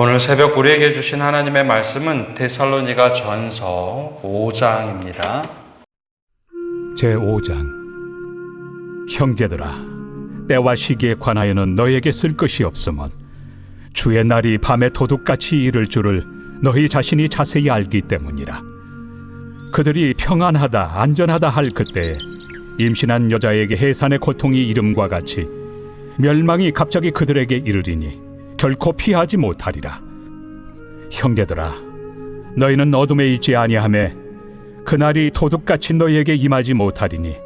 오늘 새벽 우리에게 주신 하나님의 말씀은 데살로니가 전서 5장입니다. 제 5장 형제들아 때와 시기에 관하여는 너에게 쓸 것이 없으면 주의 날이 밤에 도둑같이 이를 줄을 너희 자신이 자세히 알기 때문이라 그들이 평안하다 안전하다 할 그때에 임신한 여자에게 해산의 고통이 이름과 같이 멸망이 갑자기 그들에게 이르리니 결코 피하지 못하리라. 형제들아 너희는 어둠에 있지 아니하매 그날이 도둑같이 너희에게 임하지 못하리니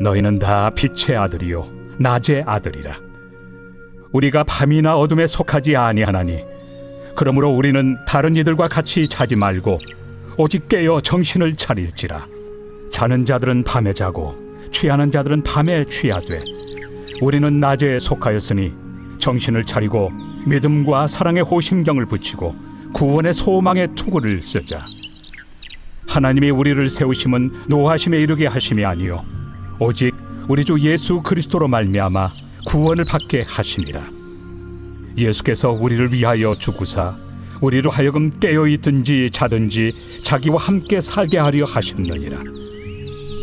너희는 다 빛의 아들이요 낮의 아들이라. 우리가 밤이나 어둠에 속하지 아니하나니 그러므로 우리는 다른 이들과 같이 자지 말고 오직 깨어 정신을 차릴지라. 자는 자들은 밤에 자고 취하는 자들은 밤에 취하되 우리는 낮에 속하였으니 정신을 차리고 믿음과 사랑의 호심경을 붙이고 구원의 소망의 투구를 쓰자. 하나님이 우리를 세우심은 노하심에 이르게 하심이 아니요 오직 우리 주 예수 그리스도로 말미암아 구원을 받게 하심이라. 예수께서 우리를 위하여 죽으사 우리로 하여금 깨어 있든지 자든지 자기와 함께 살게 하려 하셨느니라.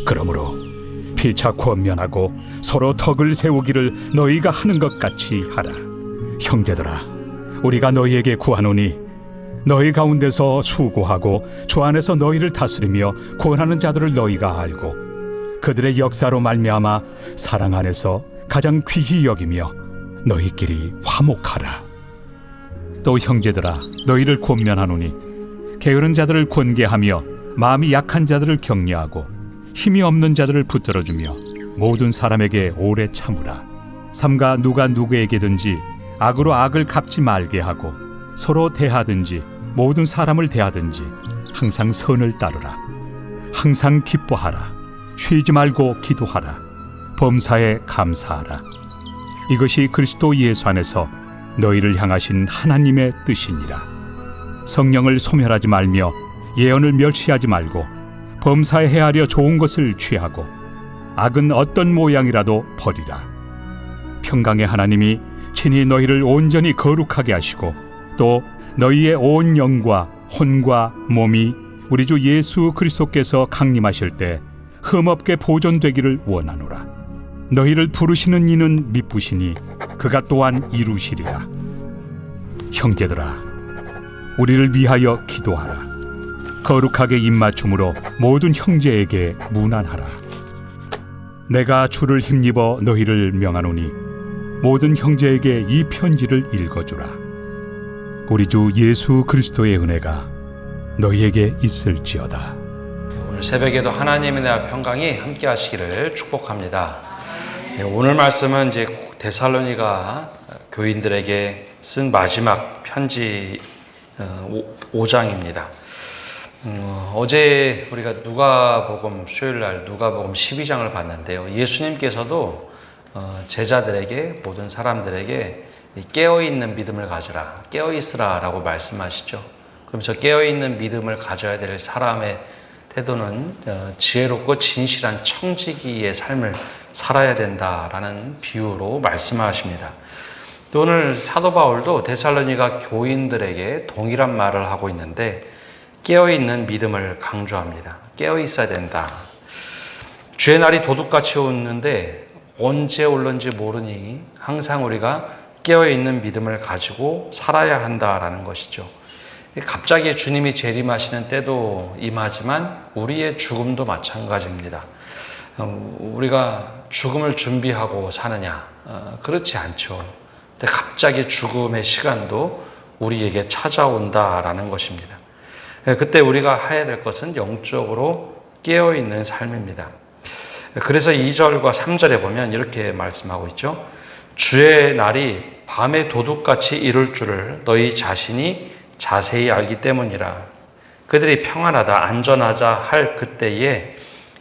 그러므로 피차 권면하고 서로 덕을 세우기를 너희가 하는 것 같이 하라 형제들아 우리가 너희에게 구하노니 너희 가운데서 수고하고 주 안에서 너희를 다스리며 권하는 자들을 너희가 알고 그들의 역사로 말미암아 사랑 안에서 가장 귀히 여기며 너희끼리 화목하라. 또 형제들아 너희를 권면하노니 게으른 자들을 권계하며 마음이 약한 자들을 격려하고 힘이 없는 자들을 붙들어주며 모든 사람에게 오래 참으라. 삼가 누가 누구에게든지 악으로 악을 갚지 말게 하고 서로 대하든지 모든 사람을 대하든지 항상 선을 따르라. 항상 기뻐하라. 쉬지 말고 기도하라. 범사에 감사하라. 이것이 그리스도 예수 안에서 너희를 향하신 하나님의 뜻이니라. 성령을 소멸하지 말며 예언을 멸시하지 말고 범사에 헤아려 좋은 것을 취하고 악은 어떤 모양이라도 버리라. 평강의 하나님이 친히 너희를 온전히 거룩하게 하시고 또 너희의 온 영과 혼과 몸이 우리 주 예수 그리스도께서 강림하실 때 흠없게 보존되기를 원하노라. 너희를 부르시는 이는 미쁘시니 그가 또한 이루시리라. 형제들아, 우리를 위하여 기도하라. 거룩하게 입맞춤으로 모든 형제에게 무난하라. 내가 주를 힘입어 너희를 명하노니 모든 형제에게 이 편지를 읽어주라. 우리 주 예수 그리스도의 은혜가 너희에게 있을지어다. 오늘 새벽에도 하나님의 나라 평강이 함께 하시기를 축복합니다. 네, 오늘 말씀은 이제 데살로니가 교인들에게 쓴 마지막 편지 5장입니다. 음, 어제 우리가 누가복음 수요일 날 누가복음 12장을 봤는데요. 예수님께서도 어, 제자들에게 모든 사람들에게 깨어 있는 믿음을 가져라, 깨어 있으라라고 말씀하시죠. 그럼 저 깨어 있는 믿음을 가져야 될 사람의 태도는 어, 지혜롭고 진실한 청지기의 삶을 살아야 된다라는 비유로 말씀하십니다. 또 오늘 사도 바울도 데살로니가 교인들에게 동일한 말을 하고 있는데 깨어 있는 믿음을 강조합니다. 깨어 있어야 된다. 주의 날이 도둑같이 오는데 언제 올는지 모르니 항상 우리가 깨어 있는 믿음을 가지고 살아야 한다라는 것이죠. 갑자기 주님이 재림하시는 때도 임하지만 우리의 죽음도 마찬가지입니다. 어, 우리가 죽음을 준비하고 사느냐? 어, 그렇지 않죠. 근데 갑자기 죽음의 시간도 우리에게 찾아온다라는 것입니다. 예, 그때 우리가 해야 될 것은 영적으로 깨어 있는 삶입니다. 그래서 2절과 3절에 보면 이렇게 말씀하고 있죠. 주의 날이 밤에 도둑같이 이룰 줄을 너희 자신이 자세히 알기 때문이라. 그들이 평안하다, 안전하자 할 그때에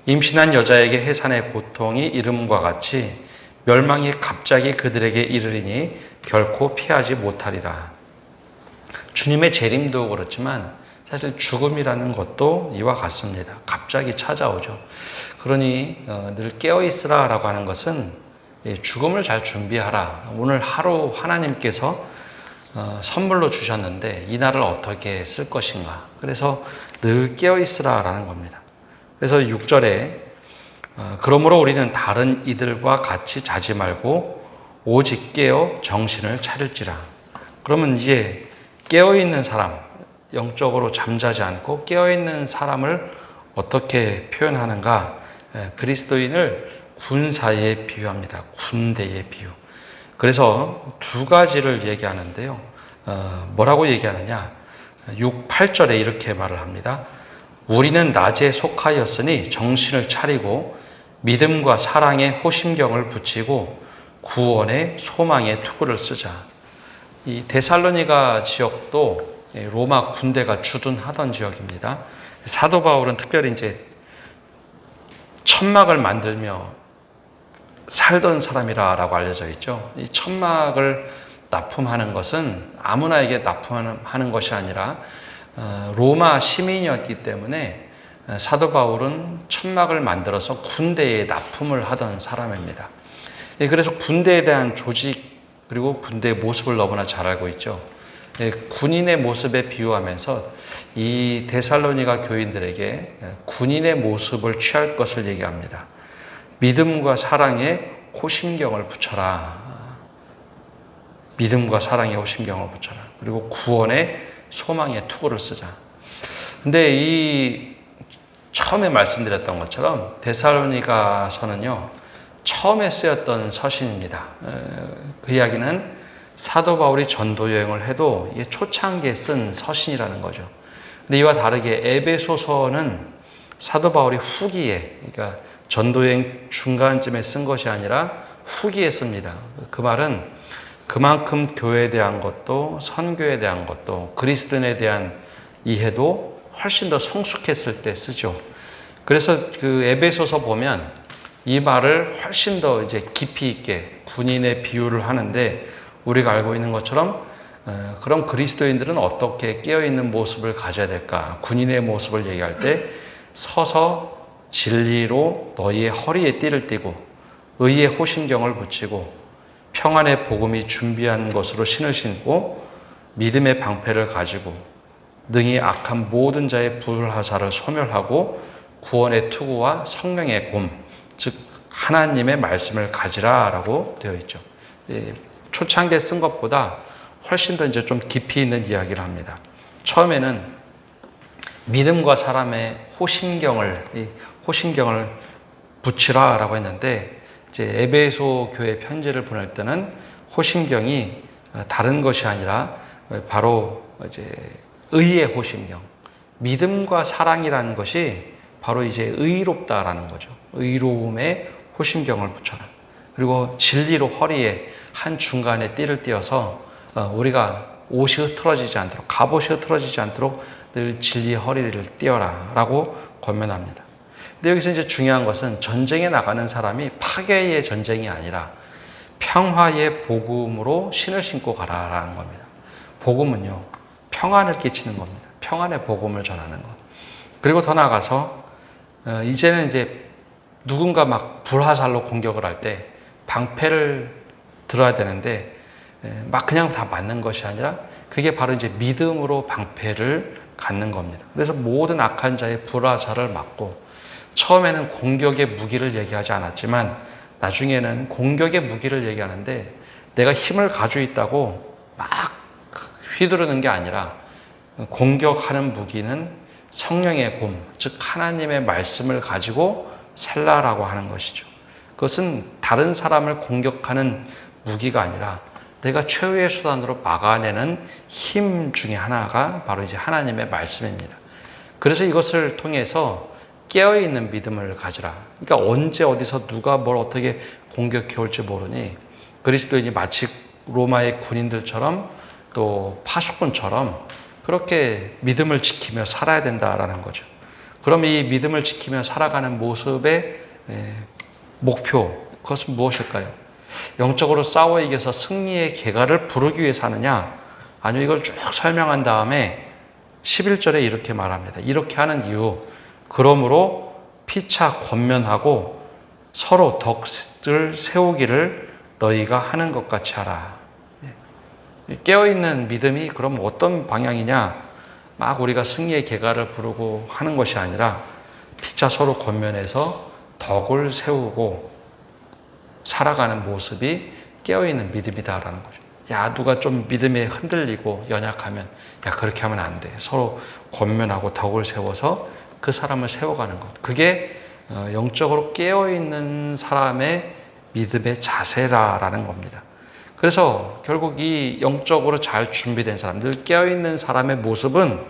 임신한 여자에게 해산의 고통이 이름과 같이 멸망이 갑자기 그들에게 이르리니 결코 피하지 못하리라. 주님의 재림도 그렇지만 사실 죽음이라는 것도 이와 같습니다. 갑자기 찾아오죠. 그러니 어, 늘 깨어 있으라 라고 하는 것은 죽음을 잘 준비하라. 오늘 하루 하나님께서 어, 선물로 주셨는데 이 날을 어떻게 쓸 것인가. 그래서 늘 깨어 있으라 라는 겁니다. 그래서 6절에 어, 그러므로 우리는 다른 이들과 같이 자지 말고 오직 깨어 정신을 차릴지라. 그러면 이제 깨어 있는 사람, 영적으로 잠자지 않고 깨어 있는 사람을 어떻게 표현하는가? 에, 그리스도인을 군사에 비유합니다. 군대에 비유. 그래서 두 가지를 얘기하는데요. 어, 뭐라고 얘기하느냐? 6, 8절에 이렇게 말을 합니다. 우리는 낮에 속하였으니 정신을 차리고 믿음과 사랑에 호심경을 붙이고 구원의 소망의 투구를 쓰자. 이 데살로니가 지역도 로마 군대가 주둔하던 지역입니다. 사도 바울은 특별히 이제 천막을 만들며 살던 사람이라고 알려져 있죠. 이 천막을 납품하는 것은 아무나에게 납품하는 것이 아니라 어, 로마 시민이었기 때문에 어, 사도 바울은 천막을 만들어서 군대에 납품을 하던 사람입니다. 예, 그래서 군대에 대한 조직 그리고 군대의 모습을 너무나 잘 알고 있죠. 예, 군인의 모습에 비유하면서 이 데살로니가 교인들에게 예, 군인의 모습을 취할 것을 얘기합니다. 믿음과 사랑에 호심경을 붙여라. 믿음과 사랑에 호심경을 붙여라. 그리고 구원의 소망의 투구를 쓰자. 근데 이 처음에 말씀드렸던 것처럼 데살로니가서는요 처음에 쓰였던 서신입니다. 그 이야기는 사도 바울이 전도 여행을 해도 초창기에 쓴 서신이라는 거죠. 근데 이와 다르게 에베소서는 사도 바울이 후기에 그러니까 전도 여행 중간쯤에 쓴 것이 아니라 후기에 씁니다. 그 말은 그만큼 교회에 대한 것도 선교에 대한 것도 그리스도인에 대한 이해도 훨씬 더 성숙했을 때 쓰죠. 그래서 그 에베소서 보면 이 말을 훨씬 더 이제 깊이 있게 군인의 비유를 하는데 우리가 알고 있는 것처럼 어, 그럼 그리스도인들은 어떻게 깨어 있는 모습을 가져야 될까? 군인의 모습을 얘기할 때 서서 진리로 너희의 허리에 띠를 띠고 의의 호심경을 붙이고 평안의 복음이 준비한 것으로 신을 신고 믿음의 방패를 가지고 능히 악한 모든 자의 불하사를 소멸하고 구원의 투구와 성령의 곰, 즉 하나님의 말씀을 가지라라고 되어 있죠. 초창기에 쓴 것보다 훨씬 더 이제 좀 깊이 있는 이야기를 합니다. 처음에는 믿음과 사람의 호심경을 호심경을 붙이라라고 했는데 이제 에베소 교회 편지를 보낼 때는 호심경이 다른 것이 아니라 바로 이제 의의 호심경, 믿음과 사랑이라는 것이 바로 이제 의롭다라는 거죠. 의로움의 호심경을 붙여라. 그리고 진리로 허리에 한 중간에 띠를 띄어서 어, 우리가 옷이 흐트러지지 않도록 갑옷이 흐트러지지 않도록 늘 진리의 허리를 띄어라라고 권면합니다. 근데 여기서 이제 중요한 것은 전쟁에 나가는 사람이 파괴의 전쟁이 아니라 평화의 복음으로 신을 신고 가라라는 겁니다. 복음은요 평안을 끼치는 겁니다. 평안의 복음을 전하는 것. 그리고 더 나아가서 어, 이제는 이제 누군가 막 불화살로 공격을 할 때 방패를 들어야 되는데 막 그냥 다 맞는 것이 아니라 그게 바로 이제 믿음으로 방패를 갖는 겁니다. 그래서 모든 악한 자의 불화살을 막고 처음에는 공격의 무기를 얘기하지 않았지만 나중에는 공격의 무기를 얘기하는데 내가 힘을 가지고 있다고 막 휘두르는 게 아니라 공격하는 무기는 성령의 곰, 즉 하나님의 말씀을 가지고 살라라고 하는 것이죠. 그것은 다른 사람을 공격하는 무기가 아니라 내가 최후의 수단으로 막아내는 힘 중에 하나가 바로 이제 하나님의 말씀입니다. 그래서 이것을 통해서 깨어있는 믿음을 가지라. 그러니까 언제 어디서 누가 뭘 어떻게 공격해 올지 모르니 그리스도인이 마치 로마의 군인들처럼 또 파수꾼처럼 그렇게 믿음을 지키며 살아야 된다라는 거죠. 그럼 이 믿음을 지키며 살아가는 모습의 목표, 그것은 무엇일까요? 영적으로 싸워 이겨서 승리의 계가를 부르기 위해 사느냐? 아니요, 이걸 쭉 설명한 다음에 11절에 이렇게 말합니다. 이렇게 하는 이유, 그러므로 피차 권면하고 서로 덕을 세우기를 너희가 하는 것 같이 하라. 깨어있는 믿음이 그럼 어떤 방향이냐? 막 우리가 승리의 개가를 부르고 하는 것이 아니라 피차 서로 권면해서 덕을 세우고 살아가는 모습이 깨어있는 믿음이다라는 거죠. 야, 누가 좀 믿음에 흔들리고 연약하면, 야, 그렇게 하면 안 돼. 서로 권면하고 덕을 세워서 그 사람을 세워가는 것. 그게 어, 영적으로 깨어있는 사람의 믿음의 자세라라는 겁니다. 그래서 결국 이 영적으로 잘 준비된 사람들, 깨어있는 사람의 모습은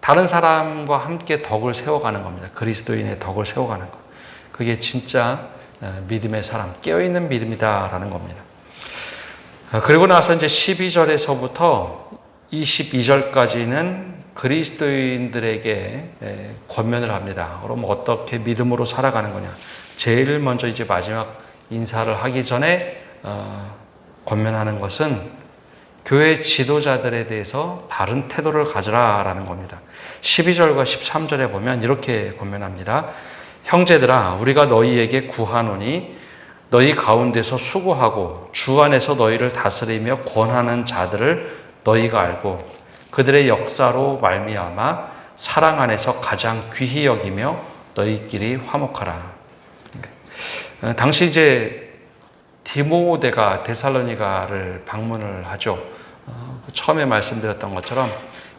다른 사람과 함께 덕을 세워가는 겁니다. 그리스도인의 덕을 세워가는 것. 그게 진짜 어, 믿음의 사람, 깨어있는 믿음이다라는 겁니다. 어, 그리고 나서 이제 12절에서부터 22절까지는 그리스도인들에게 에, 권면을 합니다. 그럼 어떻게 믿음으로 살아가는 거냐? 제일 먼저 이제 마지막 인사를 하기 전에 어, 권면하는 것은 교회 지도자들에 대해서 다른 태도를 가져라라는 겁니다. 12절과 13절에 보면 이렇게 권면합니다. 형제들아, 우리가 너희에게 구하노니 너희 가운데서 수고하고 주 안에서 너희를 다스리며 권하는 자들을 너희가 알고 그들의 역사로 말미암아 사랑 안에서 가장 귀히 여기며 너희끼리 화목하라. 어, 당시 이제 디모데가 데살로니가를 방문을 하죠. 어, 처음에 말씀드렸던 것처럼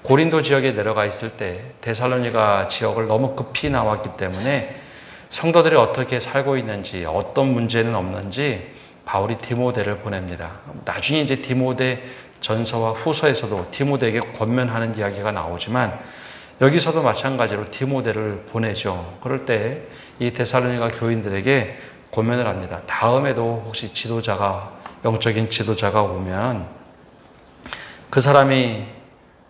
고린도 지역에 내려가 있을 때 데살로니가 지역을 너무 급히 나왔기 때문에 성도들이 어떻게 살고 있는지 어떤 문제는 없는지 바울이 디모데를 보냅니다. 나중에 이제 디모데 전서와 후서에서도 디모데에게 권면하는 이야기가 나오지만 여기서도 마찬가지로 디모데를 보내죠. 그럴 때 이 데살로니가 교인들에게 권면을 합니다. 다음에도 혹시 지도자가 영적인 지도자가 오면 그 사람이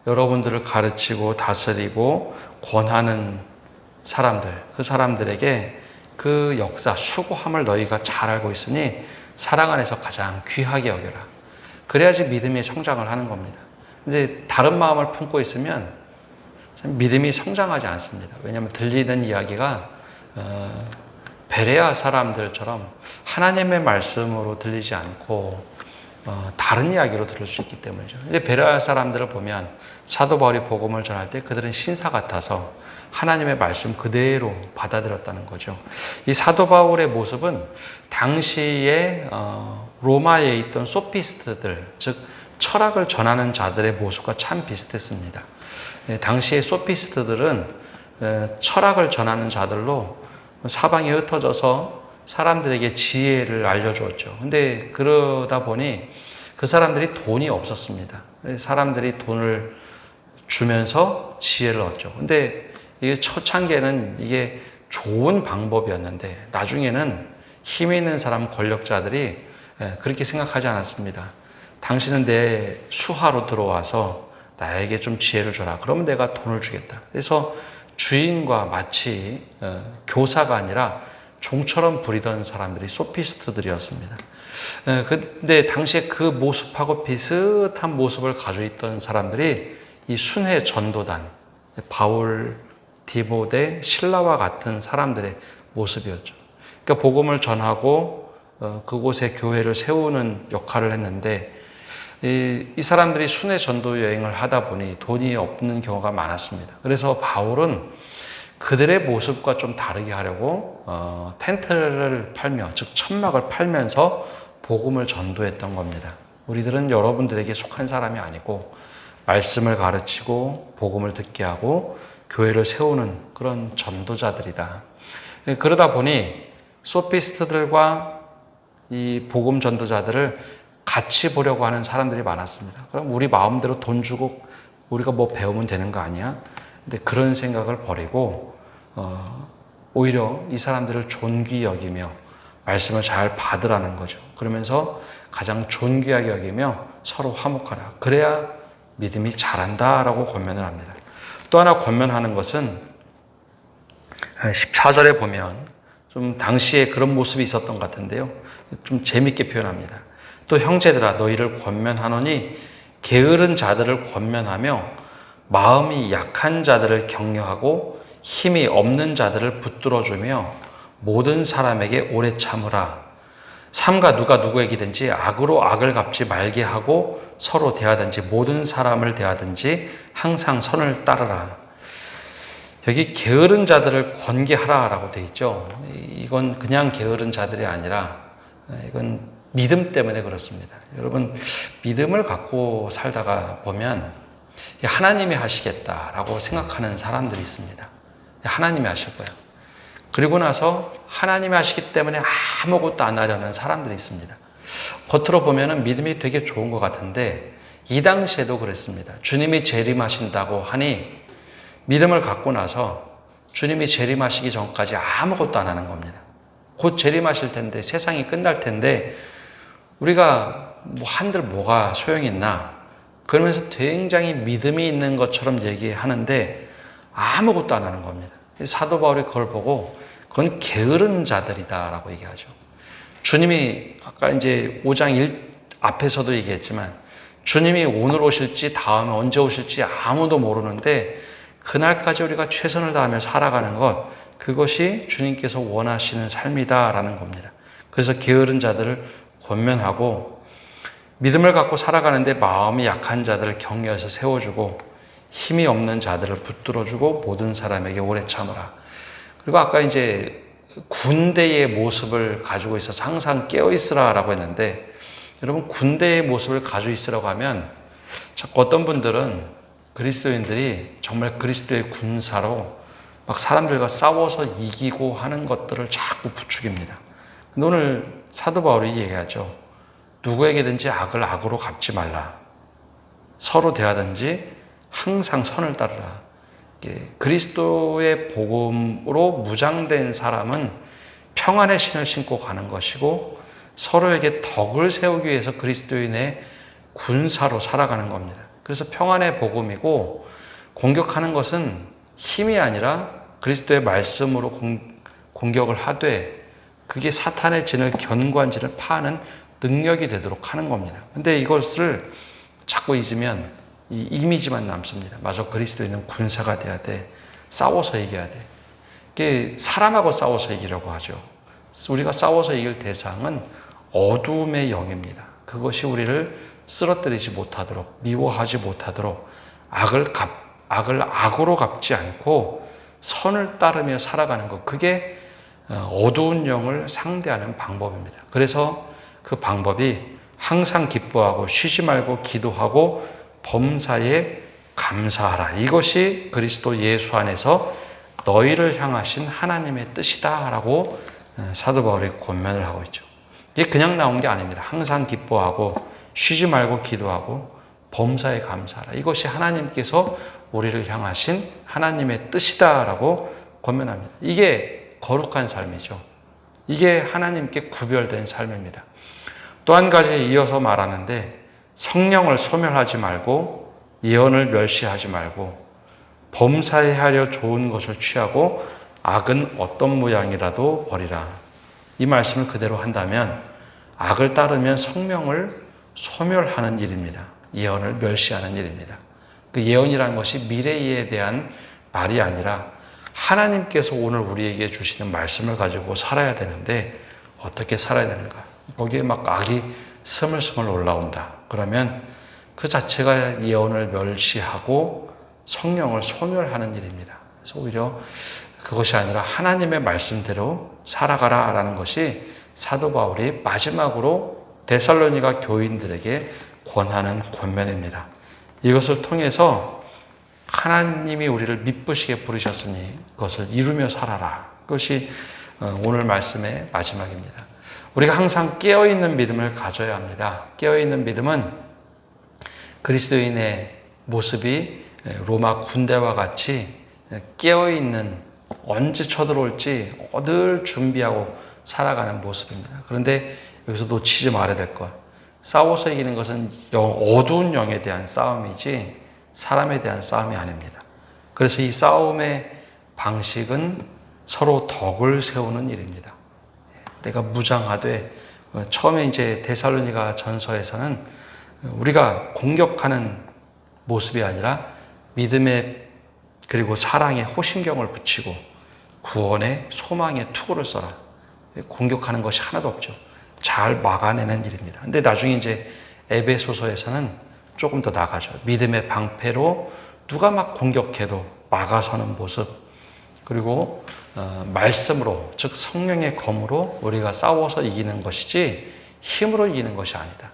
여러분들을 가르치고 다스리고 권하는 사람들, 그 사람들에게 그 역사, 수고함을 너희가 잘 알고 있으니 사랑 안에서 가장 귀하게 여겨라. 그래야지 믿음이 성장을 하는 겁니다. 근데 다른 마음을 품고 있으면 믿음이 성장하지 않습니다. 왜냐하면 들리는 이야기가 어, 베레아 사람들처럼 하나님의 말씀으로 들리지 않고 어, 다른 이야기로 들을 수 있기 때문이죠. 근데 베레아 사람들을 보면 사도 바울이 복음을 전할 때 그들은 신사 같아서 하나님의 말씀 그대로 받아들였다는 거죠. 이 사도 바울의 모습은 당시에 어, 로마에 있던 소피스트들, 즉 철학을 전하는 자들의 모습과 참 비슷했습니다. 예, 당시의 소피스트들은 에, 철학을 전하는 자들로 사방에 흩어져서 사람들에게 지혜를 알려주었죠. 근데 그러다 보니 그 사람들이 돈이 없었습니다. 사람들이 돈을 주면서 지혜를 얻죠. 근데 이게 초창기에는 이게 좋은 방법이었는데 나중에는 힘 있는 사람 권력자들이 예, 그렇게 생각하지 않았습니다. 당신은 내 수하로 들어와서 나에게 좀 지혜를 줘라. 그러면 내가 돈을 주겠다. 그래서 주인과 마치 어, 교사가 아니라 종처럼 부리던 사람들이 소피스트들이었습니다. 예, 근데 당시에 그 모습하고 비슷한 모습을 가지고 있던 사람들이 이 순회 전도단, 바울, 디모데, 신라와 같은 사람들의 모습이었죠. 그러니까 복음을 전하고 어, 그곳에 교회를 세우는 역할을 했는데 이, 이 사람들이 순회 전도 여행을 하다 보니 돈이 없는 경우가 많았습니다. 그래서 바울은 그들의 모습과 좀 다르게 하려고 어, 텐트를 팔며 즉 천막을 팔면서 복음을 전도했던 겁니다. 우리들은 여러분들에게 속한 사람이 아니고 말씀을 가르치고 복음을 듣게 하고 교회를 세우는 그런 전도자들이다. 그러다 보니 소피스트들과 이 복음 전도자들을 같이 보려고 하는 사람들이 많았습니다. 그럼 우리 마음대로 돈 주고 우리가 뭐 배우면 되는 거 아니야? 근데 그런 생각을 버리고 어, 오히려 이 사람들을 존귀 여기며 말씀을 잘 받으라는 거죠. 그러면서 가장 존귀하게 여기며 서로 화목하라. 그래야 믿음이 자란다라고 권면을 합니다. 또 하나 권면하는 것은 14절에 보면 좀 당시에 그런 모습이 있었던 것 같은데요. 좀 재밌게 표현합니다. 또 형제들아 너희를 권면하노니 게으른 자들을 권면하며 마음이 약한 자들을 격려하고 힘이 없는 자들을 붙들어주며 모든 사람에게 오래 참으라. 삼가 누가 누구에게든지 악으로 악을 갚지 말게 하고 서로 대하든지 모든 사람을 대하든지 항상 선을 따르라. 여기 게으른 자들을 권계하라라고 돼 있죠. 이건 그냥 게으른 자들이 아니라 이건 믿음 때문에 그렇습니다. 여러분 믿음을 갖고 살다가 보면 하나님이 하시겠다라고 생각하는 사람들이 있습니다. 하나님이 거예요. 그리고 나서 하나님이 하시기 때문에 아무것도 안 하려는 사람들이 있습니다. 겉으로 보면 믿음이 되게 좋은 것 같은데 이 당시에도 그랬습니다. 주님이 재림하신다고 하니 믿음을 갖고 나서 주님이 재림하시기 전까지 아무것도 안 하는 겁니다. 곧 재림하실 텐데 세상이 끝날 텐데 우리가 뭐 한들 뭐가 소용이 있나 그러면서 굉장히 믿음이 있는 것처럼 얘기하는데 아무것도 안 하는 겁니다. 사도 바울이 그걸 보고 그건 게으른 자들이다라고 얘기하죠. 주님이 아까 이제 5장 1 앞에서도 얘기했지만 주님이 오늘 오실지 다음에 언제 오실지 아무도 모르는데 그날까지 우리가 최선을 다하며 살아가는 것 그것이 주님께서 원하시는 삶이다라는 겁니다. 그래서 게으른 자들을 권면하고 믿음을 갖고 살아가는데 마음이 약한 자들을 격려해서 세워주고 힘이 없는 자들을 붙들어주고 모든 사람에게 오래 참으라. 그리고 아까 이제 군대의 모습을 가지고 있어서 항상 깨어 있으라라고 했는데 여러분 군대의 모습을 가지고 있으라고 하면 자꾸 어떤 분들은 그리스도인들이 정말 그리스도의 군사로 막 사람들과 싸워서 이기고 하는 것들을 자꾸 부추깁니다. 오늘 사도 바울이 얘기하죠. 누구에게든지 악을 악으로 갚지 말라. 서로 대하든지 항상 선을 따르라. 그리스도의 복음으로 무장된 사람은 평안의 신을 신고 가는 것이고 서로에게 덕을 세우기 위해서 그리스도인의 군사로 살아가는 겁니다. 그래서 평안의 복음이고 공격하는 것은 힘이 아니라 그리스도의 말씀으로 공, 공격을 하되 그게 사탄의 진을 견관지를 파는 능력이 되도록 하는 겁니다. 근데 이것을 자꾸 잊으면 이 이미지만 남습니다. 마저 그리스도인은 군사가 돼야 돼. 싸워서 이겨야 돼. 이게 사람하고 싸워서 이기려고 하죠. 우리가 싸워서 이길 대상은 어둠의 영입니다. 그것이 우리를 쓰러뜨리지 못하도록, 미워하지 못하도록 악을 갚, 악을 악으로 갚지 않고 선을 따르며 살아가는 것. 그게 어, 어두운 영을 상대하는 방법입니다. 그래서 그 방법이 항상 기뻐하고 쉬지 말고 기도하고 범사에 감사하라. 이것이 그리스도 예수 안에서 너희를 향하신 하나님의 뜻이다라고 어, 사도 바울이 권면을 하고 있죠. 이게 그냥 나온 게 아닙니다. 항상 기뻐하고 쉬지 말고 기도하고 범사에 감사하라. 이것이 하나님께서 우리를 향하신 하나님의 뜻이다라고 권면합니다. 이게 거룩한 삶이죠. 이게 하나님께 구별된 삶입니다. 또 한 가지 이어서 말하는데 성령을 소멸하지 말고 예언을 멸시하지 말고 범사에 하려 좋은 것을 취하고 악은 어떤 모양이라도 버리라. 이 말씀을 그대로 한다면 악을 따르면 성령을 소멸하는 일입니다. 예언을 멸시하는 일입니다. 그 예언이라는 것이 미래에 대한 말이 아니라 하나님께서 오늘 우리에게 주시는 말씀을 가지고 살아야 되는데 어떻게 살아야 되는가? 거기에 막 악이 스물스물 올라온다. 그러면 그 자체가 예언을 멸시하고 성령을 소멸하는 일입니다. 그래서 오히려 그것이 아니라 하나님의 말씀대로 살아가라 라는 것이 사도 바울이 마지막으로 데살로니가 교인들에게 권하는 권면입니다. 이것을 통해서 하나님이 우리를 미쁘시게 부르셨으니 그것을 이루며 살아라. 그것이 어, 오늘 말씀의 마지막입니다. 우리가 항상 깨어있는 믿음을 가져야 합니다. 깨어있는 믿음은 그리스도인의 모습이 로마 군대와 같이 깨어있는 언제 쳐들어올지 늘 준비하고 살아가는 모습입니다. 그런데 여기서 놓치지 말아야 될 것. 싸워서 이기는 것은 영, 어두운 영에 대한 싸움이지 사람에 대한 싸움이 아닙니다. 그래서 이 싸움의 방식은 서로 덕을 세우는 일입니다. 내가 무장하되 어, 처음에 이제 데살로니가 전서에서는 우리가 공격하는 모습이 아니라 믿음의 그리고 사랑의 호심경을 붙이고 구원의 소망의 투구를 써라. 공격하는 것이 하나도 없죠. 잘 막아내는 일입니다. 근데 나중에 이제 에베소서에서는 조금 더 나가죠. 믿음의 방패로 누가 막 공격해도 막아서는 모습. 그리고 어, 말씀으로 즉 성령의 검으로 우리가 싸워서 이기는 것이지 힘으로 이기는 것이 아니다.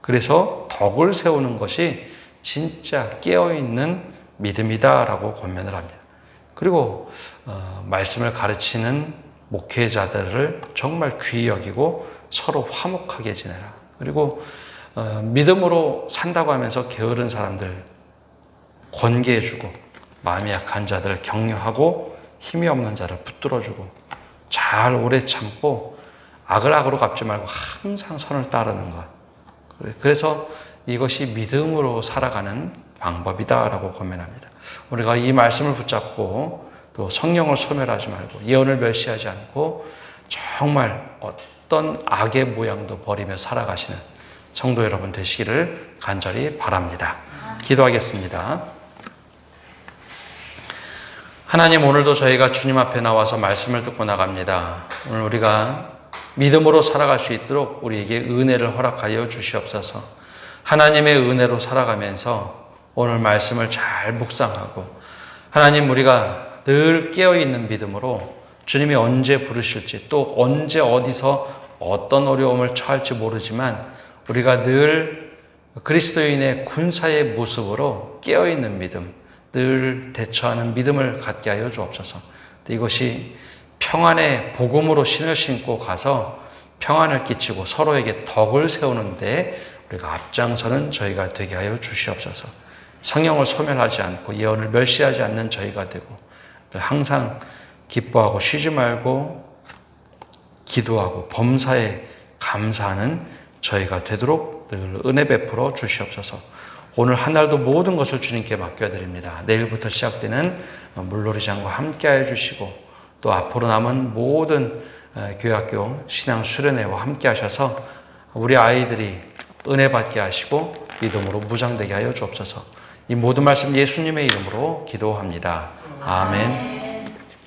그래서 덕을 세우는 것이 진짜 깨어 있는 믿음이다라고 권면을 합니다. 그리고 어, 말씀을 가르치는 목회자들을 정말 귀히 여기고 서로 화목하게 지내라. 그리고 어, 믿음으로 산다고 하면서 게으른 사람들 권계해주고 마음이 약한 자들 격려하고 힘이 없는 자를 붙들어주고 잘 오래 참고 악을 악으로 갚지 말고 항상 선을 따르는 것. 그래- 그래서 이것이 믿음으로 살아가는 방법이다라고 권면합니다. 우리가 이 말씀을 붙잡고 또 성령을 소멸하지 말고 예언을 멸시하지 않고 정말 어떤 악의 모양도 버리며 살아가시는 성도 여러분 되시기를 간절히 바랍니다. 기도하겠습니다. 하나님 오늘도 저희가 주님 앞에 나와서 말씀을 듣고 나갑니다. 오늘 우리가 믿음으로 살아갈 수 있도록 우리에게 은혜를 허락하여 주시옵소서. 하나님의 은혜로 살아가면서 오늘 말씀을 잘 묵상하고 하나님 우리가 늘 깨어 있는 믿음으로 주님이 언제 부르실지 또 언제 어디서 어떤 어려움을 처할지 모르지만 우리가 늘 그리스도인의 군사의 모습으로 깨어 있는 믿음, 늘 대처하는 믿음을 갖게 하여 주옵소서. 이것이 평안의 복음으로 신을 신고 가서 평안을 끼치고 서로에게 덕을 세우는데 우리가 앞장서는 저희가 되게 하여 주시옵소서. 성령을 소멸하지 않고 예언을 멸시하지 않는 저희가 되고 늘 항상 기뻐하고 쉬지 말고 기도하고 범사에 감사하는 저희가 되도록 늘 은혜 베풀어 주시옵소서. 오늘 한 날도 모든 것을 주님께 맡겨드립니다. 내일부터 시작되는 물놀이장과 함께하여 주시고 또 앞으로 남은 모든 어, 교회학교 신앙 수련회와 함께하셔서 우리 아이들이 은혜 받게 하시고 믿음으로 무장되게 하여 주옵소서. 이 모든 말씀 예수님의 이름으로 기도합니다. 아멘.